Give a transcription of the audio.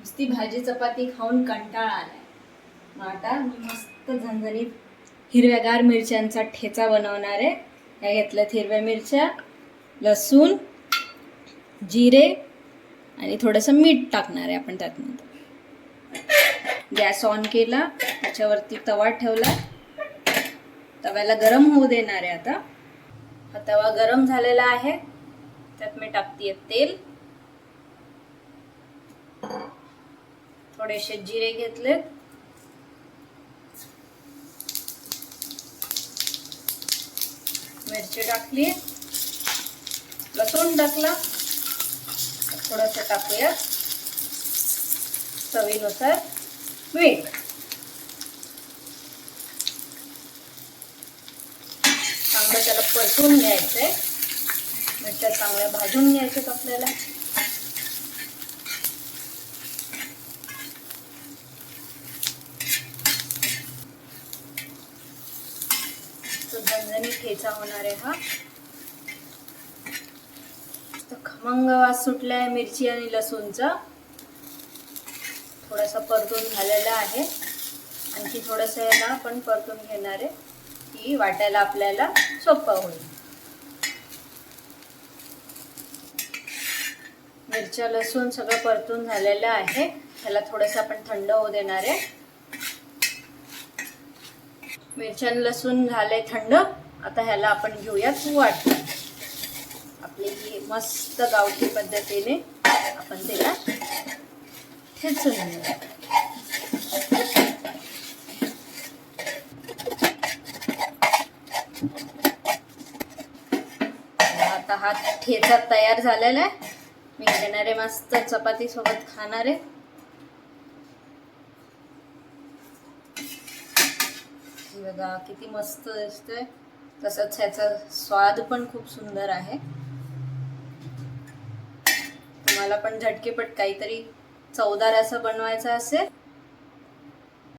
नुसती भाजी चपाती खाऊन कंटाळा आलाय. मग आता मी मस्त झणझणीत हिरव्यागार मिरच्यांचा ठेचा बनवणार आहे. या घेतल्यात हिरव्या मिरच्या लसूण जिरे आणि थोडंसं मीठ टाकणार आहे आपण त्यात गॅस ऑन केला त्याच्यावरती तवा ठेवला. तव्याला गरम होऊ देणार आहे आता. हा तवा गरम झालेला आहे. त्यात मी टाकते तेल. थोडेसे जिरे घेतलेत. मिरची टाकली. लसूण टाकला. थोडस टाकूया चवीनुसार मीठ. चांगलं त्याला परतून घ्यायचंय. मिरच्या चांगल्या भाजून घ्यायच्यात आपल्याला. तो झणझणीत ठेचा होणार आहे हा. तर खमंग वास सुटलाय मिरची आणि लसूणचा. थोडासा परतून झालेला आहे. आणखी थोडंसं याला आपण परतून घेणार आहे. की वाटायला आपल्याला सोपं होईल. मिरच्या लसूण सगळं परतून झालेलं आहे. ह्याला थोडंसं आपण थंड होऊ देणार आहे. मिरच्यान लसूण झाले थंड. आता ह्याला आपण घेऊयात वाट आपली ही मस्त गावठी पद्धतीने आपण त्याला ठेचून घेऊया आता हा ठेचा तयार झालेला आहे. मी घेणारे मस्त चपाती सोबत खाणारे. हे बघा किती मस्त दिसतोय. तसंच ह्याचा स्वाद पण खूप सुंदर आहे. तुम्हाला पण झटकेपट काहीतरी चवदार असं बनवायचं असेल